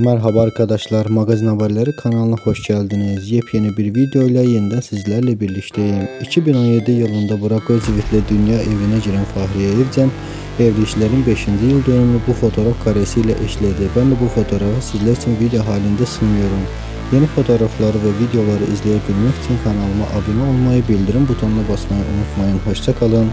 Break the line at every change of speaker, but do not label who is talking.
Merhaba arkadaşlar, Magazin Haberleri kanalına hoş geldiniz. Yepyeni bir video ile yeniden sizlerle birlikteyim. 2017 yılında Burak ile dünya evine giren Fahriye Evcen, evlişlerin 5. yıl dönümü bu fotoğraf karesiyle eşledi. Ben de bu fotoğrafı sizler için video halinde sunuyorum. Yeni fotoğrafları ve videoları izleyebilmek için kanalıma abone olmayı, bildirim butonuna basmayı unutmayın. Hoşçakalın.